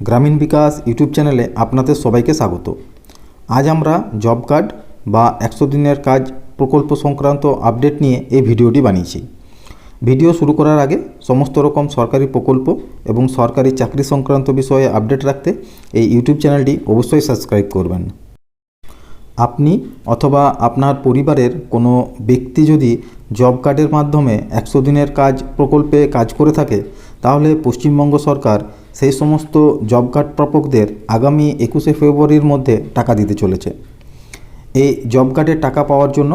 গ্রামীণ বিকাশ ইউটিউব চ্যানেলে আপনাদের সবাইকে স্বাগত। আজ আমরা জব কার্ড বা একশো দিনের কাজ প্রকল্প সংক্রান্ত আপডেট নিয়ে এই ভিডিওটি বানিয়েছি। ভিডিও শুরু করার আগে সমস্ত রকম সরকারি প্রকল্প এবং সরকারি চাকরি সংক্রান্ত বিষয়ে আপডেট রাখতে এই ইউটিউব চ্যানেলটি অবশ্যই সাবস্ক্রাইব করবেন। আপনি অথবা আপনার পরিবারের কোনো ব্যক্তি যদি জব কার্ডের মাধ্যমে একশো দিনের কাজ প্রকল্পে কাজ করে থাকে, তাহলে পশ্চিমবঙ্গ সরকার সেই সমস্ত জব কার্ড প্রাপকদের আগামী একুশে ফেব্রুয়ারির মধ্যে টাকা দিতে চলেছে। এই জব কার্ডের টাকা পাওয়ার জন্য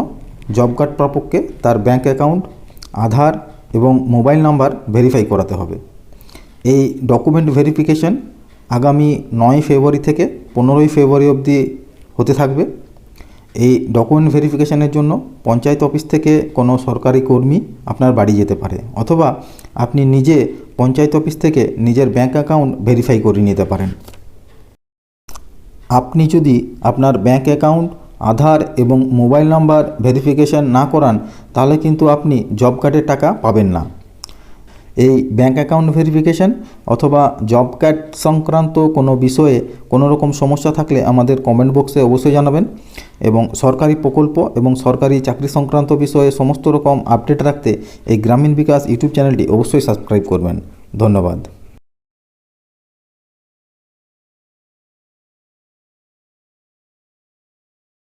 জব কার্ড প্রাপককে তার ব্যাঙ্ক অ্যাকাউন্ট আধার এবং মোবাইল নাম্বার ভেরিফাই করাতে হবে। এই ডকুমেন্ট ভেরিফিকেশন আগামী নয় ফেব্রুয়ারি থেকে পনেরোই ফেব্রুয়ারি অবধি হতে থাকবে। এই ডকুমেন্ট ভেরিফিকেশনের জন্য পঞ্চায়েত অফিস থেকে কোনো সরকারি কর্মী আপনার বাড়ি যেতে পারে অথবা আপনি নিজে পঞ্চায়েত অফিস থেকে নিজের ব্যাঙ্ক অ্যাকাউন্ট ভেরিফাই করে নিতে পারেন। আপনি যদি আপনার ব্যাঙ্ক অ্যাকাউন্ট আধার এবং মোবাইল নাম্বার ভেরিফিকেশান না করান, তাহলে কিন্তু আপনি জব কার্ডের টাকা পাবেন না। এই ব্যাঙ্ক অ্যাকাউন্ট ভেরিফিকেশান অথবা জব কার্ড সংক্রান্ত কোনো বিষয়ে কোনো রকম সমস্যা থাকলে আমাদের কমেন্ট বক্সে অবশ্যই জানাবেন এবং সরকারি প্রকল্প এবং সরকারি চাকরি সংক্রান্ত বিষয়ে সমস্ত রকম আপডেট রাখতে এই গ্রামীণ বিকাশ ইউটিউব চ্যানেলটি অবশ্যই সাবস্ক্রাইব করবেন। ধন্যবাদ।